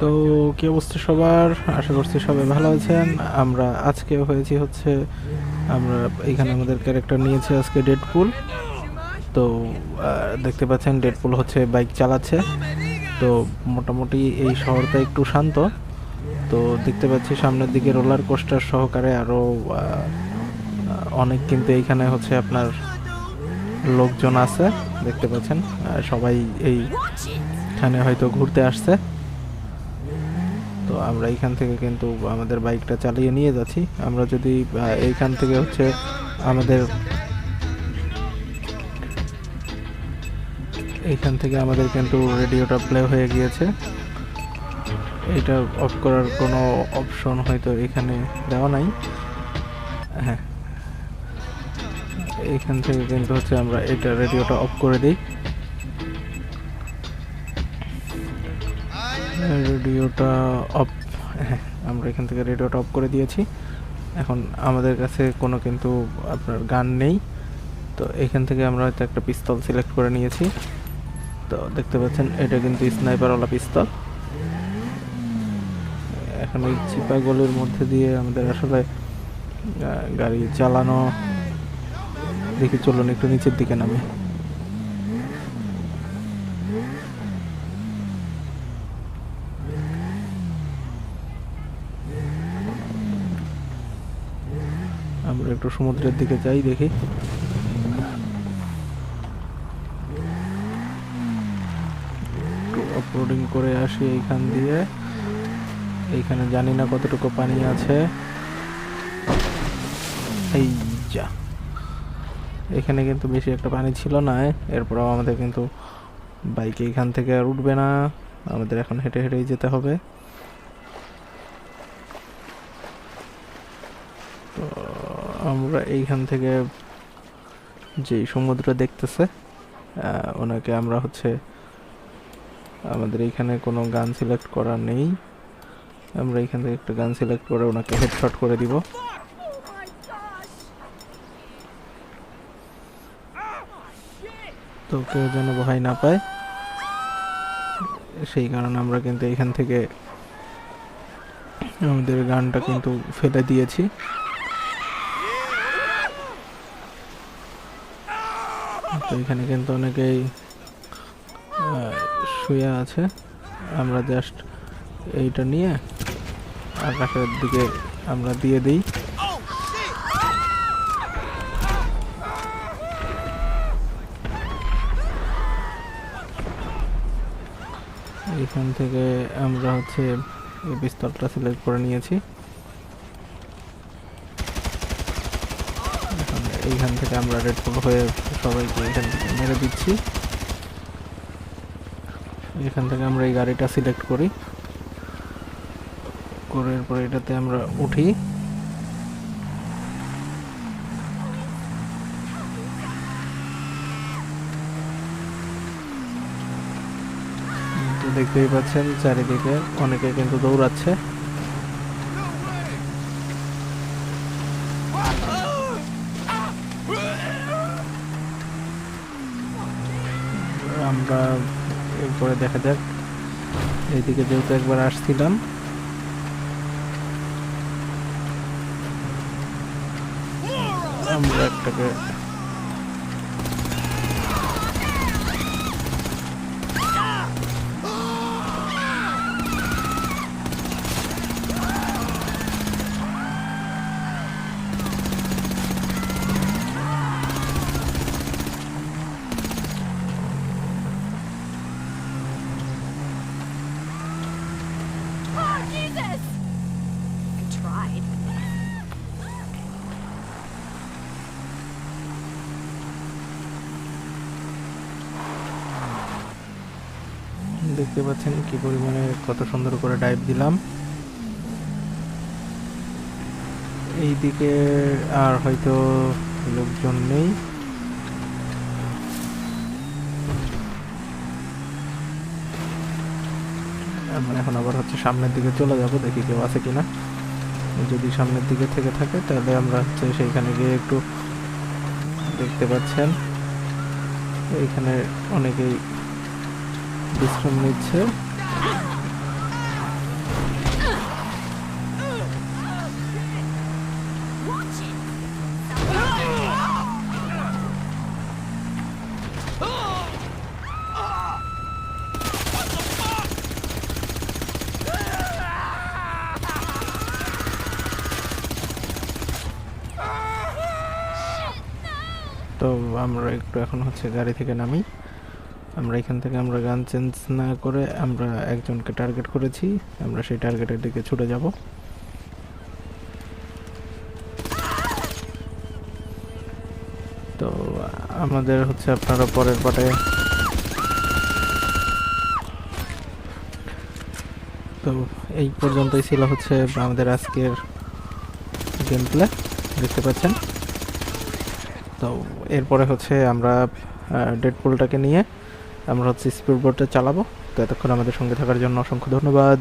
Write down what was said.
তো কি অবস্থা সবার? আশা করছি সবাই ভালো আছেন। আমরা আজকে হয়েছি হচ্ছে, আমরা এখানে আমাদের ক্যারেক্টার নিয়েছি আজকে ডেডপুল তো দেখতে পাচ্ছেন ডেডপুল হচ্ছে বাইক চালাচ্ছে। তো মোটামুটি এই শহরটা একটু শান্ত। তো দেখতে পাচ্ছি সামনের দিকে রোলার কোস্টার সহকারে আরও অনেক কিন্তু এইখানে হচ্ছে আপনার লোকজন আছে। দেখতে পাচ্ছেন সবাই এইখানে হয়তো ঘুরতে আসছে। আমরা এইখান থেকে কিন্তু আমাদের বাইকটা চালিয়ে নিয়ে যাচ্ছি। আমরা যদি এইখান থেকে হচ্ছে আমাদের এইখান থেকে আমাদের কিন্তু রেডিওটা প্লে হয়ে গিয়েছে। এটা অফ করার কোনো অপশন হয়তো এখানে দেওয়া নাই। হ্যাঁ। এইখান থেকে কিন্তু হচ্ছে আমরা এটা রেডিওটা অফ করে দিই। রেডিওটা অফ হ্যাঁ আমরা এখান থেকে রেডিওটা অফ করে দিয়েছি। এখন আমাদের কাছে কোনো কিন্তু আপনার গান নেই। তো এখান থেকে আমরা হয়তো একটা পিস্তল সিলেক্ট করে নিয়েছি। তো দেখতে পাচ্ছেন, এটা কিন্তু স্নাইপারওয়ালা পিস্তল। এখন এই চিপা গলির মধ্যে দিয়ে আমাদের আসলে গাড়ি চালানো। দেখি চলুন একটু নিচের দিকে নামে। আমরা একটু সমুদ্রের দিকে যাই, দেখি। অপলোডিং করে আসি এইখান দিয়ে। এইখানে জানি না কতটুকু পানি আছে। এই যা। এখানে কিন্তু বেশি একটা পানি ছিল না এরপরও আমাদের কিন্তু বাইক এইখান থেকে আর উঠবে না। আমাদের এখন হেঁটে হেঁটেই যেতে হবে। তো আমরা এইখান থেকে যে সমুদ্র দেখতেছে ওনাকে আমরা হচ্ছে, আমাদের এইখানে কোনো গান সিলেক্ট করা নেই। আমরা এইখান থেকে একটা গান সিলেক্ট করে ওনাকে হেডশট করে দিব। তো কেউ যেন ভয় না পায়, সেই কারণে আমরা কিন্তু এখান থেকে আমাদের গানটা কিন্তু ফেলে দিয়েছি। তো এখানে কিন্তু অনেকেই শুয়ে আছে। আমরা জাস্ট এইটা নিয়ে আকাশের দিকে আমরা দিয়ে দিই। এখান থেকে আমরা হচ্ছে এই পিস্তলটা সিলেক্ট করে নিয়েছি। এইখান থেকে আমরা রেড হয়ে সবাইকে এখান থেকে মেরে দিচ্ছি। এখান থেকে আমরা এই গাড়িটা সিলেক্ট করি। করে এরপর এটাতে আমরা উঠি। দেখতেই পাচ্ছেন, চারিদিকে অনেকে কিন্তু দৌড়াচ্ছে। আমরা এরপরে দেখা যাক। এইদিকে যেহেতু একবার আসছিলাম। আমরা একটাকে দেখতে পাচ্ছেন কি পরিমাণে কত সুন্দর করে ডাইভ দিলাম। এই দিকে আর হয়তো লোকজন নেই। আমরা এখন আবার হচ্ছে সামনের দিকে চলে যাব, দেখি কেউ আছে কিনা। যদি সামনের দিকে থেকে থাকে, তাহলে আমরা হচ্ছে সেইখানে গিয়ে একটু দেখতে পাচ্ছেন। এইখানে অনেকেই বিশ্রাম নিচ্ছে। তো আমরা একটু এখন হচ্ছে গাড়ি থেকে নামি। আমরা এখান থেকে আমরা গান চেঞ্জ না করে আমরা একজনকে টার্গেট করেছি, আমরা সেই টার্গেটের দিকে ছুটে যাব। তো আমাদের হচ্ছে আপনারা পরের পাটে তো এই পর্যন্তই ছিল হচ্ছে আমাদের আজকের গেম প্লে দেখতে পাচ্ছেন? তো এরপরে হচ্ছে আমরা ডেডপুলটাকে নিয়ে আমরা হচ্ছে স্পিড বোটটা চালাবো। তো এতক্ষণ আমাদের সঙ্গে থাকার জন্য অসংখ্য ধন্যবাদ।